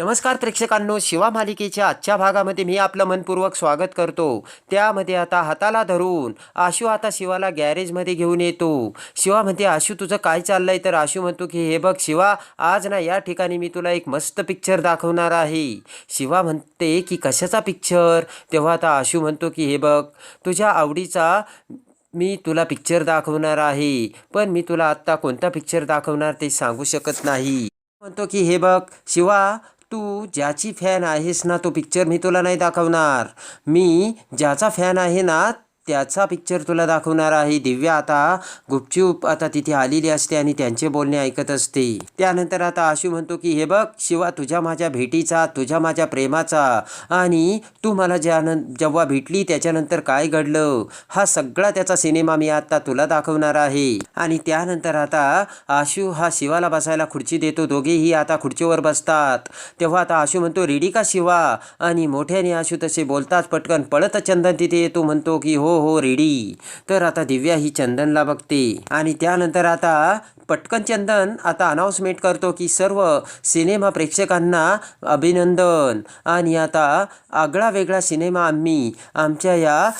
नमस्कार प्रेक्षकांनो शिवा मालिकेच्या आजच्या भागामध्ये मी आपलं मनपूर्वक स्वागत करतो. त्यामध्ये आता हाताला धरून आशू आता शिवाला गॅरेजमध्ये घेऊन येतो. शिवा म्हणते आशू तुझं काय चाललंय? तर आशू म्हणतो की हे बघ शिवा आज ना या ठिकाणी मी तुला एक मस्त पिक्चर दाखवणार आहे. शिवा म्हणते की कशाचा पिक्चर तेव्हा आता आशू म्हणतो की हे बघ तुझ्या आवडीचा मी तुला पिक्चर दाखवणार आहे पण मी तुला आत्ता कोणता पिक्चर दाखवणार ते सांगू शकत नाही. म्हणतो की हे बघ शिवा तू ज्याची फॅन आहेस ना तो पिक्चर मी तुला नाही दाखवणार. मी ज्याचा फॅन आहे ना त्याचा पिक्चर तुला दाखवणार आहे. दिव्या आता गुपचूप आता तिथे आलेली असते आणि त्यांचे बोलणे ऐकत असते. त्यानंतर आता आशू म्हणतो की हे बघ शिवा तुझ्या माझ्या भेटीचा तुझ्या माझ्या प्रेमाचा आणि तू मला ज्या जेव्हा भेटली त्याच्यानंतर काय घडलं? हा सगळा त्याचा सिनेमा मी आता तुला दाखवणार आहे. आणि त्यानंतर आता आशू हा शिवाला बसायला खुर्ची देतो. दोघेही आता खुर्चीवर बसतात. तेव्हा आता आशू म्हणतो रेडी का शिवा? आणि मोठ्याने आशू तसे बोलताच पटकन पळत चंदन तिथे येतो. म्हणतो की हो हो रेडी. तर आता दिव्या ही चंदनला बघते. आणि त्यानंतर आता पटकन चंदन आता अनाऊन्समेंट करतो की सर्व सिनेमा प्रेक्षकांना अभिनंदन. आणि आता आगळा वेगळा सिनेमा आम्ही आमच्या या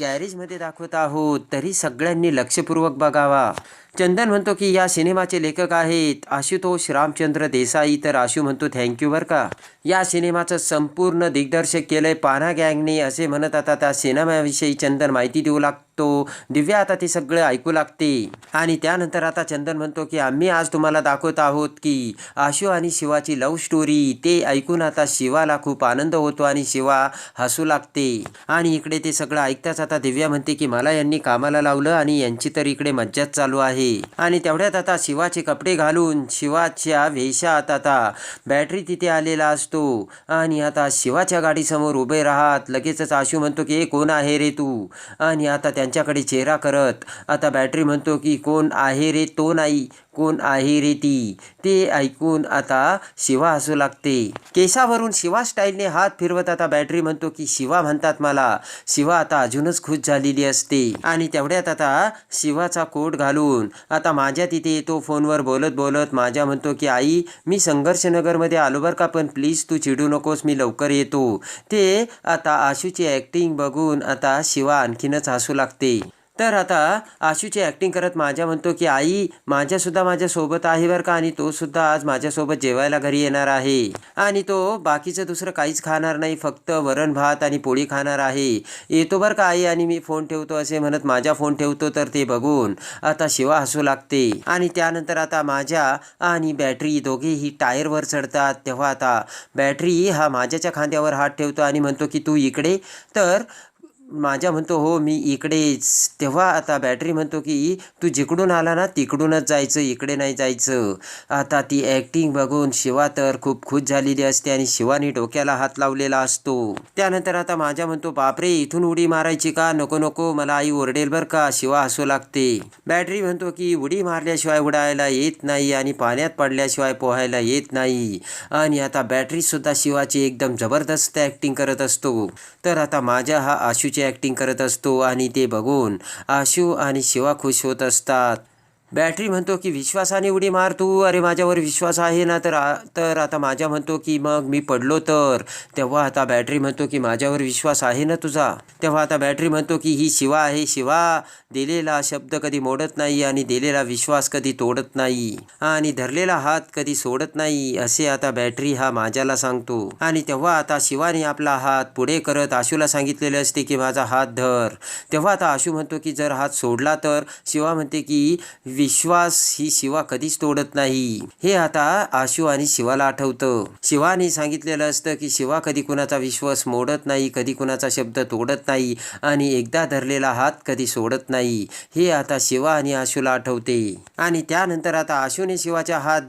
गॅरेजमध्ये दाखवत आहोत. तरी सगळ्यांनी लक्षपूर्वक बघावा. चंदन म्हणतो की या सिनेमाचे लेखक आहेत आशुतोष रामचंद्र देसाई. तर आशू म्हणतो थँक्यू बरं का. या सिनेमाचं संपूर्ण दिग्दर्शक केलंय पाना गँगने असे म्हणत आता त्या सिनेमाविषयी चंदन माहिती देऊ लागतो. दिव्या आता ते सगळं ऐकू लागते. आणि त्यानंतर आता चंदन म्हणतो की आम्ही आज तुम्हाला दाखवत आहोत की आशू आणि शिवाची लव्ह स्टोरी ते ऐकून आता शिवाला खूप आनंद होतो आणि शिवा हसू लागते. आणि इकडे ते सगळं ऐकताच आता दिव्या म्हणते की मला यांनी कामाला लावलं आणि यांची तर इकडे मज्जाच चालू आहे. आणि तेवढ्यात आता शिवाचे कपडे घालून शिवाच्या वेशात आता बॅटरी तिथे आलेला असतो. आणि आता शिवाच्या गाडीसमोर उभे राहत. लगेचच आशू म्हणतो की ए कोण आहे रे तू? आणि आता त्यांच्याकडे चेहरा करत. आता बॅटरी म्हणतो की कोण आहे रे तो नाही. कोण आहे रे ती. ते ऐकून आता शिवा हसू लागते. केसावरून शिवा स्टाईलने हात फिरवत आता बॅटरी म्हणतो की शिवा म्हणतात मला. शिवा आता अजूनच खुश झालेली असते. आणि तेवढ्यात आता शिवाचा कोट घालून आता माझ्या तिथे येतो फोनवर बोलत बोलत माझ्या म्हणतो की आई मी संघर्षनगरमध्ये आलो बरं का पण प्लीज तू चिडू नकोस मी लवकर येतो. ते आता आशूची ॲक्टिंग बघून आता शिवा आणखीनच हसू लागते. तर आता आशूची ॲक्टिंग करत माझ्या म्हणतो की आई माझ्यासुद्धा माझ्यासोबत आहे बरं का? आणि तो सुद्धा आज माझ्यासोबत जेवायला घरी येणार आहे. आणि तो बाकीचं दुसरं काहीच खाणार नाही फक्त वरण भात आणि पोळी खाणार आहे. येतो बरं का आई? आणि मी फोन ठेवतो असे म्हणत माझा फोन ठेवतो तर ते बघून आता शिवा हसू लागते. आणि त्यानंतर आता माझ्या आणि बॅटरी दोघेही टायरवर चढतात. तेव्हा आता बॅटरी हा माझ्याच्या खांद्यावर हात ठेवतो आणि म्हणतो की तू इकडे. तर माझ्या म्हणतो हो मी इकडेच. तेव्हा आता बॅटरी म्हणतो की तू जिकडून आला ना तिकडूनच जायचं इकडे नाही जायचं. आता ती ॲक्टिंग बघून शिवा तर खूप खुश झालेली असते आणि शिवानी डोक्याला हात लावलेला असतो. त्यानंतर आता माझ्या म्हणतो बापरे इथून उडी मारायची का? नको नको मला आई ओरडेल बरं का? शिवा हसू लागते. बॅटरी म्हणतो की उडी मारल्याशिवाय उडायला येत नाही आणि पाण्यात पडल्याशिवाय पोहायला येत नाही. आणि आता बॅटरीसुद्धा शिवाची एकदम जबरदस्त ॲक्टिंग करत असतो. तर आता माझ्या हा आशूची ॲक्टिंग करत असतो आणि ते बघून आशू आणि शिवा खुश होत असतात. बॅटरी म्हणतो की विश्वासाने उडी मार तू. अरे माझ्यावर विश्वास आहे ना तर आ- तर आता माझ्या म्हणतो की मग मी पडलो तर. तेव्हा आता बॅटरी म्हणतो की माझ्यावर विश्वास आहे ना तुझा. तेव्हा आता बॅटरी म्हणतो की ही शिवा आहे शिवा. दिलेला शब्द कधी मोडत नाही आणि दिलेला विश्वास कधी तोडत नाही. आणि धरलेला हात कधी सोडत नाही असे आता बॅटरी हा माझ्याला सांगतो. आणि तेव्हा आता शिवाने आपला हात पुढे करत आशूला सांगितलेले असते की माझा हात धर. तेव्हा आता आशू म्हणतो की जर हात सोडला तर. शिवा म्हणते की विश्वास ही शिवा कधीच तोडत नाही. हे आता आशू आणि शिवाला आठवतं. शिवाने सांगितलेलं असतं की शिवा कधी कुणाचा विश्वास मोडत नाही कधी कुणाचा शब्द तोडत नाही आणि एकदा धरलेला हात कधी सोडत नाही. हे आता शिवा आणि आशूला आठवते. आणि त्यानंतर आता आशूने शिवाच्या हात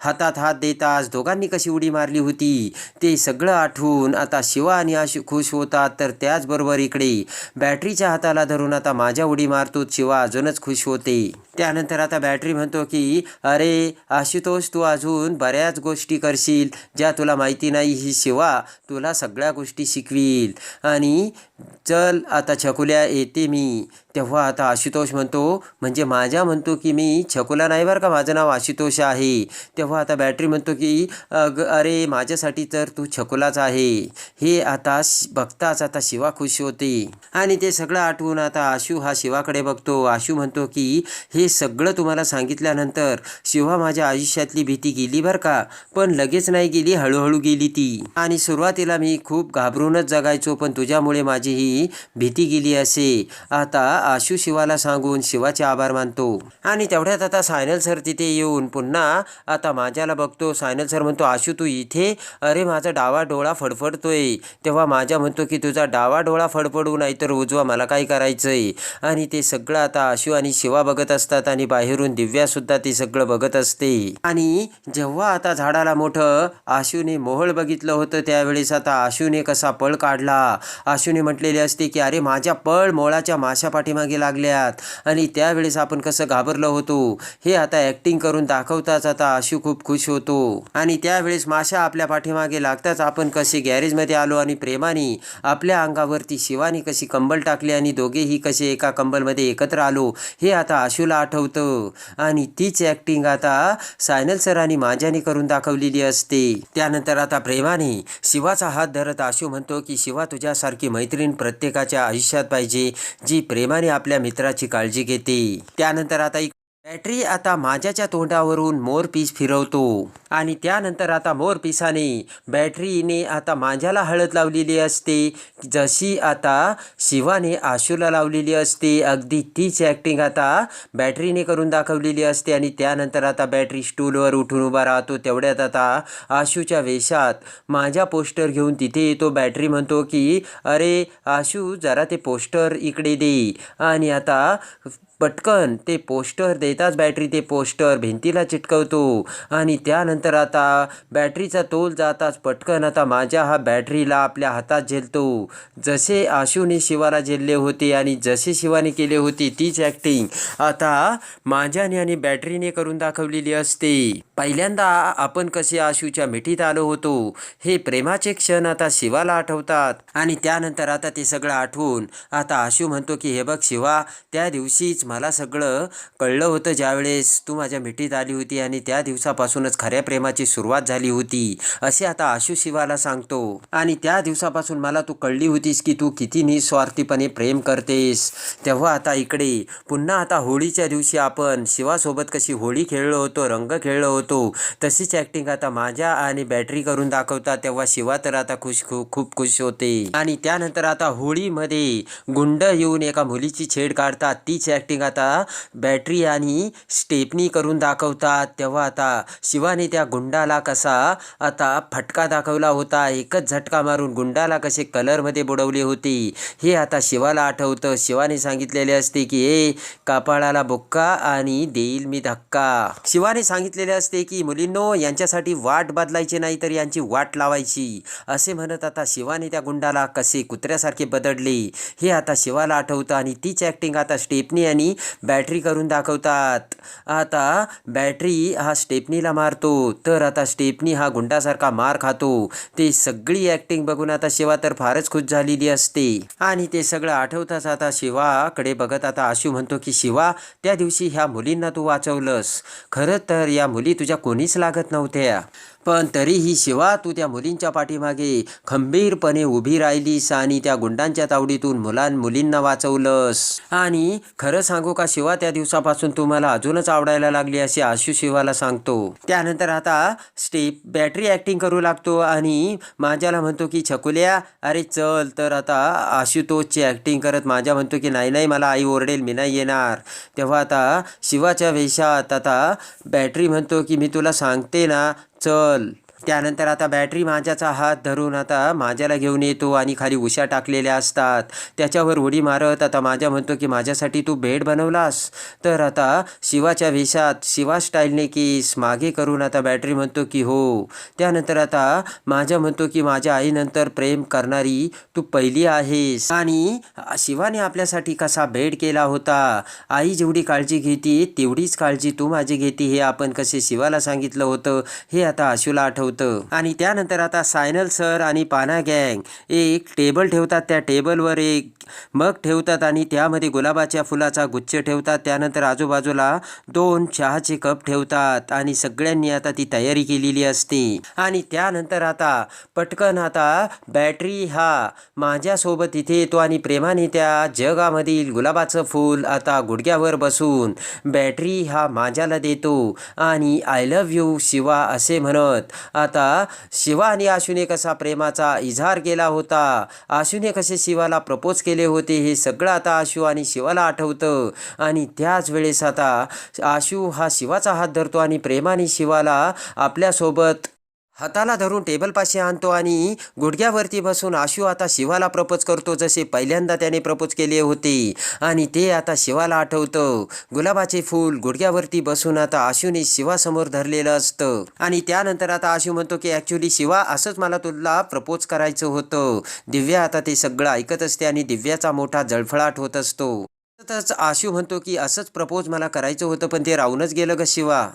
हातात हात देताच दोघांनी कशी उडी मारली होती? ते सगळं आठवून आता शिवा आणि आशू खुश होतात तर त्याचबरोबर इकडे. बॅटरीच्या हाताला धरून आता माझ्या उडी मारतो शिवा अजूनच खुश होते. त्यानंतर आता बॅटरी म्हणतो की अरे आशुतोष तू अजून बऱ्याच गोष्टी करशील ज्या तुला माहिती नाही ही शिवा तुला सगळ्या गोष्टी शिकवील. आणि चल आता छकुल्या येते मी. तेव्हा आता आशुतोष म्हणतो म्हणजे माझ्या म्हणतो की मी छकुला नाही बरं का माझं नाव आशुतोष आहे. तेव्हा आता बॅटरी म्हणतो की अग अरे माझ्यासाठी तर तू छकुलाच आहे. हे आता बघताच आता शिवा खुश होते. आणि ते सगळं आठवून आता आशू हा शिवाकडे बघतो. आशू म्हणतो की हे सगळं तुम्हाला सांगितल्यानंतर शिवा माझ्या आयुष्यातली भीती गेली बरं का? पण लगेच नाही गेली हळूहळू गेली ती. आणि सुरुवातीला मी खूप घाबरूनच जगायचो पण तुझ्यामुळे माझी ही भीती गेली असे. आता आशू शिवाला सांगून शिवाचे आभार मानतो. आणि तेवढ्यात आता सायनल सर तिथे येऊन पुन्हा आता माझ्याला बघतो. सायनल सर म्हणतो आशू तू इथे? अरे माझा डावा डोळा फडफडतोय. तेव्हा माझ्या म्हणतो की तुझा डावा डोळा फडफडू नाहीतर उजवा मला काय करायचंय? आणि ते सगळं आता आशू आणि शिवा बघत असतात. आणि बाहेरून दिव्या सुद्धा सगळं बघत असते. आणि जेव्हा आता झाडाला मोठं आशूने मोहळ बघितलं होतं त्यावेळेस आता आशूने कसा पळ काढला. आशूने म्हटलेले असते की अरे माझ्या पळ मोळाच्या माशा पाठीमागे लागल्यात. आणि त्यावेळेस आपण कसं घाबरलो होतो. हे आता ॲक्टिंग करून दाखवताच आता आशू खूप खुश होतो. आणि त्यावेळेस माशा आपल्या पाठीमागे लागताच आपण कसे गॅरेजमध्ये आलो आणि प्रेमाने आपल्या अंगावरती शिवानी कशी कंबल टाकली आणि दोघेही कसे एका कंबलमध्ये एकत्र आलो हे आता आशूला आठवतं आणि तीच ॲक्टिंग आता सायनल सरांनी माझ्याने करून दाखवलेली असते. त्यानंतर आता प्रेमाने शिवाचा हात धरत आशू म्हणतो की शिवा तुझ्यासारखी मैत्रीण प्रत्येकाच्या आयुष्यात पाहिजे जी प्रेमाने आपल्या मित्राची काळजी घेते. त्यानंतर आता एक बॅटरी आता माझ्याच्या तोंडावरून मोरपीस फिरवतो. आणि त्यानंतर आता मोरपिसाने बॅटरीने आता माझ्याला हळद लावलेली असते. जशी आता शिवाने आशूला लावलेली असते. अगदी तीच ॲक्टिंग आता बॅटरीने करून दाखवलेली असते. आणि त्यानंतर आता बॅटरी स्टूलवर उठून उभा राहतो. तेवढ्यात आता आशूच्या वेशात माझ्या पोस्टर घेऊन तिथे येतो. बॅटरी म्हणतो की अरे आशू जरा ते पोस्टर इकडे दे. आणि आता पटकन ते पोस्टर देताच बॅटरी ते पोस्टर भिंतीला चिटकवतो. आणि त्यानंतर आता बॅटरीचा तोल जाताच पटकन आता माझ्या हा बॅटरीला आपल्या हातात झेलतो. जसे आशूने शिवाला झेलले होते आणि जसे शिवाने केले होते तीच ॲक्टिंग आता माझ्याने आणि बॅटरीने करून दाखवलेली असते. पहिल्यांदा आपण कसे आशूच्या मिठीत आलो होतो हे प्रेमाचे क्षण आता शिवाला आठवतात. आणि त्यानंतर आता ते सगळं आठवून आता आशू म्हणतो की हे बघ शिवा त्या दिवशीच मला सगळं कळलं होतं ज्यावेळेस तू माझ्या मिठीत आली होती आणि त्या दिवसापासूनच खऱ्या प्रेमाची सुरुवात झाली होती. असे आता आशू शिवाला सांगतो. आणि त्या दिवसापासून मला तू कळली होतीस की तू किती निस्वार्थीपणे प्रेम करतेस. तेव्हा आता इकडे पुन्हा आता होळीच्या दिवशी आपण शिवासोबत कशी होळी खेळलो होतो रंग खेळलो होतो तशीच ॲक्टिंग आता माझ्या आणि बॅटरी करून दाखवतात तेव्हा शिवा तर आता खुश खूप खूप खुश होते. आणि त्यानंतर आता होळीमध्ये गुंड येऊन एका मुलीची छेड काढतात तीच ॲक्टिंग आता बॅटरी आणि स्टेपनी करून दाखवतात. तेव्हा आता शिवाने त्या गुंडाला कसा आता फटका दाखवला होता. एकच झटका मारून गुंडाला कसे कलरमध्ये बुडवले होते. हे आता शिवाला आठवतं. शिवाने सांगितलेले असते की ए कपाळाला बुक्का आणि देईल मी धक्का. शिवाने सांगितलेले असते की मुलींनो यांच्यासाठी वाट बदलायची नाही तर यांची वाट लावायची. असे म्हणत आता शिवाने त्या गुंडाला कसे कुत्र्यासारखे बदडले हे आता शिवाला आठवतं आणि तीच ॲक्टिंग आता स्टेपनी आणि बॅटरी करून दाखवतात. आता बॅटरी हा स्टेपनीला मारतो. तर आता स्टेपनी हा गुंडासारखा मार खातो. ते सगळी ॲक्टिंग बघून आता शिवा तर फारच खुश झालेली असते. आणि ते सगळं आठवताच आता शिवाकडे बघत आता आशू म्हणतो की शिवा त्या दिवशी ह्या मुलींना तू वाचवलंस. खरं तर या मुली तुझ्या कोणीच लागत नव्हत्या. पण तरीही शिवा तू त्या मुलींच्या पाठीमागे. खंबीरपणे उभी राहिलीस आणि त्या गुंडांच्या तावडीतून मुलां मुलींना वाचवलंस. आणि खरं सांगू का शिवा त्या दिवसापासून तू मला अजूनच आवडायला लागली असे आशू शिवाला सांगतो. त्यानंतर आता स्टेप बॅटरी ॲक्टिंग करू लागतो आणि माझ्याला म्हणतो की छकुल्या अरे चल तर आता आशुतोषची ॲक्टिंग करत माझ्या म्हणतो की नाही नाही मला आई ओरडेल मी नाही येणार. तेव्हा आता शिवाच्या वेशात आता बॅटरी म्हणतो की मी तुला सांगते ना चल त्यानंतर आता बॅटरी माझ्याचा हात धरून आता माझ्याला घेऊन येतो आणि खाली उशा टाकलेल्या असतात. त्याच्यावर उडी मारत आता माझ्या म्हणतो की माझ्यासाठी तू बेड बनवलास? तर आता शिवाच्या वेशात शिवा स्टाईलने केस मागे करून आता बॅटरी म्हणतो की हो. त्यानंतर आता माझ्या म्हणतो की माझ्या आईनंतर प्रेम करणारी तू पहिली आहेस. आणि शिवाने आपल्यासाठी कसा बेड केला होता? आई जेवढी काळजी घेते तेवढीच काळजी तू माझी घेते. हे आपण कसे शिवाला सांगितलं होतं हे आता आशूला आठवतं. आणि त्यानंतर आता सायनल सर आणि पाना गँग एक टेबल ठेवतात. त्या टेबलवर एक मग ठेवतात आणि त्यामध्ये गुलाबाच्या फुलाचा गुच्छ ठेवतात. त्यानंतर आजूबाजूला दोन चहाचे कप ठेवतात आणि सगळ्यांनी आता ती तयारी केलेली असते. आणि त्यानंतर आता पटकन आता बॅटरी हा माझ्यासोबत इथे येतो आणि प्रेमाने त्या जगामधील गुलाबाचं फूल आता गुडघ्यावर बसून बॅटरी हा माझ्याला देतो. आणि आय लव्ह यू शिवा असे म्हणत आता शिवा आणि आशूने कसा प्रेमाचा इजहार केला होता. आशूने कसे शिवाला प्रपोज केले होते हे सगळं आता आशू आणि शिवाला आठवतं. आणि त्याच वेळेस आता आशू हा शिवाचा हात धरतो आणि प्रेमाने शिवाला आपल्यासोबत हाताला धरून टेबलपाशी आणतो आणि गुडघ्यावरती बसून आशू आता शिवाला प्रपोज करतो जसे पहिल्यांदा त्याने प्रपोज केले होते. आणि ते आता शिवाला आठवतं. गुलाबाचे फूल गुडघ्यावरती बसून आता आशूने शिवासमोर धरलेलं असतं. आणि त्यानंतर आता आशू म्हणतो की ॲक्च्युली शिवा असंच मला तुला प्रपोज करायचं होतं. दिव्या आता ते सगळं ऐकत असते आणि दिव्याचा मोठा जळफळाट होत असतो. तसंच आशू म्हणतो की असंच प्रपोज मला करायचं होतं पण ते राहूनच गेलं ग शिवा.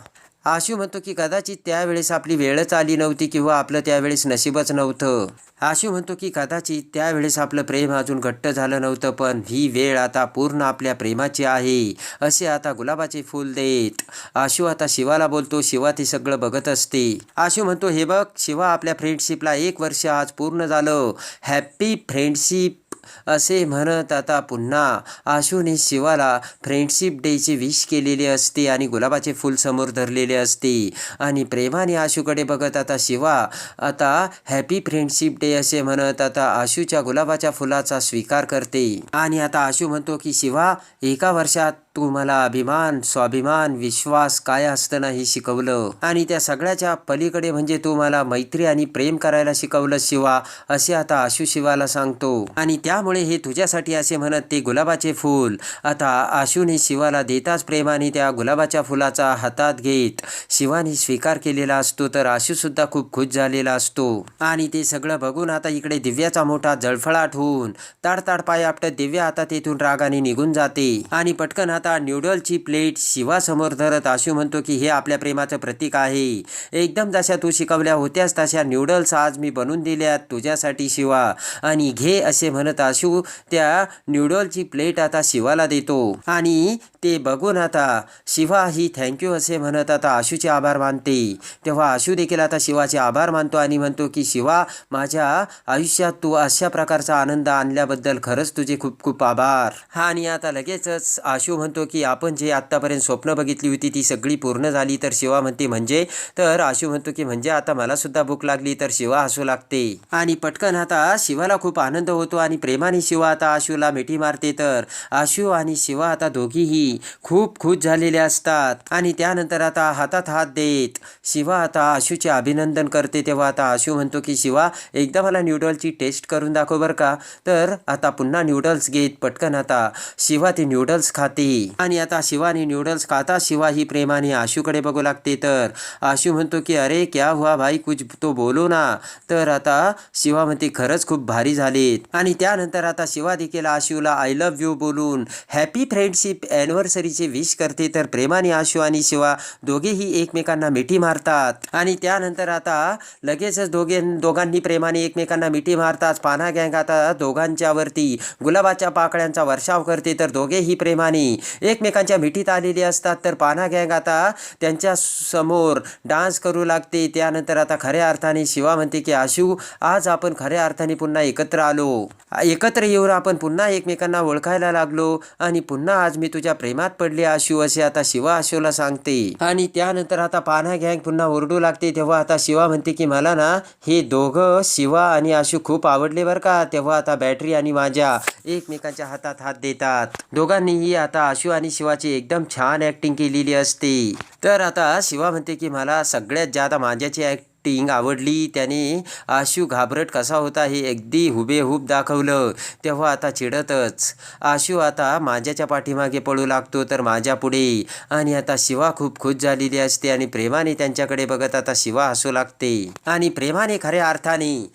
आशू म्हणतो की कदाचित त्यावेळेस आपली वेळच आली नव्हती किंवा आपलं त्यावेळेस नशीबच नव्हतं. आशू म्हणतो की कदाचित त्यावेळेस आपलं प्रेम अजून घट्ट झालं नव्हतं पण ही वेळ आता पूर्ण आपल्या प्रेमाची आहे असे आता गुलाबाचे फूल देत. आशू आता शिवाला बोलतो शिवा ते सगळं बघत असते. आशू म्हणतो हे बघ शिवा आपल्या फ्रेंडशिपला एक वर्ष आज पूर्ण झालं. हॅप्पी फ्रेंडशिप असे म्हणत आता पुन्हा आशूने शिवाला फ्रेंडशिप डेची विश केलेली असते आणि गुलाबाचे फूल समोर धरलेले असते. आणि प्रेमाने आशूकडे बघत आता शिवा आता हॅपी फ्रेंडशिप डे असे म्हणत आता आशूच्या गुलाबाच्या फुलाचा स्वीकार करते. आणि आता आशू म्हणतो की शिवा एका वर्षात तुम्हाला अभिमान स्वाभिमान विश्वास काय असतं हे शिकवलं? आणि त्या सगळ्याच्या पलीकडे म्हणजे तुम्हाला मैत्री आणि प्रेम करायला शिकवलं शिवा असे आता आशू शिवाला सांगतो. आणि त्यामुळे हे तुझ्यासाठी असे म्हणत ते गुलाबाचे फूल. आता आशूने शिवाला देताच प्रेमाने त्या गुलाबाच्या फुलाचा हातात घेत शिवाने स्वीकार केलेला असतो तर आशू सुद्धा खूप खुश झालेला असतो. आणि ते सगळं बघून आता इकडे दिव्याचा मोठा जळफळाट होऊन ताडताड पाय आपटत दिव्या आता तेथून रागाने निघून जाते. आणि पटकन आता न्यूडलची प्लेट शिवासमोर धरत आशू म्हणतो की हे आपल्या प्रेमाचं प्रतीक आहे. एकदम जशा तू शिकवल्या होत्यास तशा न्यूडल्स आज मी बनवून दिल्यात तुझ्यासाठी शिवा. आणि घे असे म्हणत आशू त्या न्यूडलची प्लेट आता शिवाला देतो. आणि ते बघून आता शिवा ही थँक्यू असे म्हणत आता आशूचे आभार मानते. तेव्हा आशू देखील आता शिवाचे आभार मानतो आणि म्हणतो की शिवा माझ्या आयुष्यात तू अशा प्रकारचा आनंद आणल्याबद्दल खरंच तुझे खूप खूप आभार. हा आणि आता लगेचच आशू म्हणतो म्हणतो की आपण जे आत्तापर्यंत स्वप्न बघितली होती ती सगळी पूर्ण झाली. तर शिवा म्हणते म्हणजे? तर आशू म्हणतो की म्हणजे आता मला सुद्धा भूक लागली तर शिवा हसू लागते. आणि पटकन आता शिवाला खूप आनंद होतो आणि प्रेमाने शिवा आता आशूला मिठी मारते. तर आशू आणि शिवा आता दोघीही खूप खुश झालेले असतात आणि त्यानंतर आता हातात हात देत शिवा आता आशूचे अभिनंदन करते. तेव्हा आता आशू म्हणतो की शिवा एकदा मला न्यूडल्सची टेस्ट करून दाखव बरं का. तर आता पुन्हा न्यूडल्स घेत पटकन आता शिवा ते न्यूडल्स खाते. आणि आता शिवानी नूडल्स खाता शिवा ही प्रेमाने आशूकडे बघू लागते तर. आशू म्हणतो की अरे क्या हुआ भाई? कुछ तो बोलो ना. तर आता शिवा म्हणते खरंच खूप भारी झालेत. आणि त्यानंतर आता शिवा देखील आशूला आय लव्ह यू बोलून हॅपी फ्रेंडशिप ॲनिव्हर्सरीचे विश करते तर प्रेमाने आशू आणि शिवा दोघेही एकमेकांना मिठी मारतात. आणि त्यानंतर आता लगेचच दोघे दोघांनी प्रेमाने एकमेकांना मिठी मारतात. पाना गँग आता दोघांच्यावरती गुलाबाच्या पाकळ्यांचा वर्षाव करते तर दोघेही प्रेमाने एकमेकांच्या भेटीत आलेली असतात. तर पाना गँग आता त्यांच्यासमोर डान्स करू लागते. त्यानंतर आता खऱ्या अर्थाने शिवा म्हणते की आशू आज आपण खऱ्या अर्थाने पुन्हा एकत्र आलो. एकत्र येऊन आपण पुन्हा एकमेकांना ओळखायला लागलो. आणि पुन्हा आज मी तुझ्या प्रेमात पडले आशू असे आता शिवा आशूला सांगते. आणि त्यानंतर आता पाना गँग पुन्हा ओरडू लागते. तेव्हा आता शिवा म्हणते की मला ना हे दोघं शिवा आणि आशू खूप आवडले बरं का? तेव्हा आता बॅटरी आणि माझ्या एकमेकांच्या हातात हात देतात. दोघांनीही आता आशू आणि शिवाची एकदम छान ॲक्टिंग केलेली असते. तर आता शिवा म्हणते की मला सगळ्यात जादा माझ्याची ॲक्ट ॲक्टिंग आवडली. त्याने आशू घाबरट कसा होता हे अगदी हुबेहूब दाखवलं. तेव्हा आता चिडतच. आशू आता माझ्याच्या पाठीमागे पळू लागतो तर माझ्या पुढे. आणि आता शिवा खूप खुश झालेली असते आणि प्रेमाने त्यांच्याकडे बघत आता शिवा हसू लागते. आणि प्रेमाने खऱ्या अर्थाने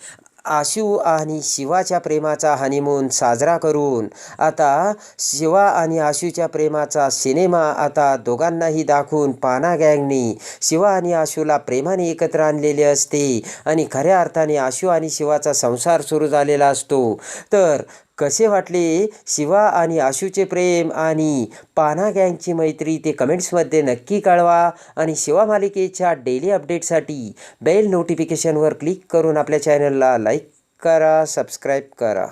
आशू आणि शिवाच्या प्रेमाचा हनीमून साजरा करून आता शिवा आणि आशूच्या प्रेमाचा सिनेमा आता दोघांनाही दाखवून पाना गँगनी. शिवा आणि आशूला प्रेमाने एकत्र आणलेले असते आणि खऱ्या अर्थाने आशू आणि शिवाचा संसार सुरू झालेला असतो. तर कसे वाटले? शिवा आणि आशूचे प्रेम आणि पाना गँगची मैत्री ते कमेंट्समध्ये नक्की कळवा. आणि शिवा मालिकेच्या डेली अपडेटसाठी बेल नोटिफिकेशनवर क्लिक करून आपल्या चॅनलला लाईक करा सबस्क्राईब करा.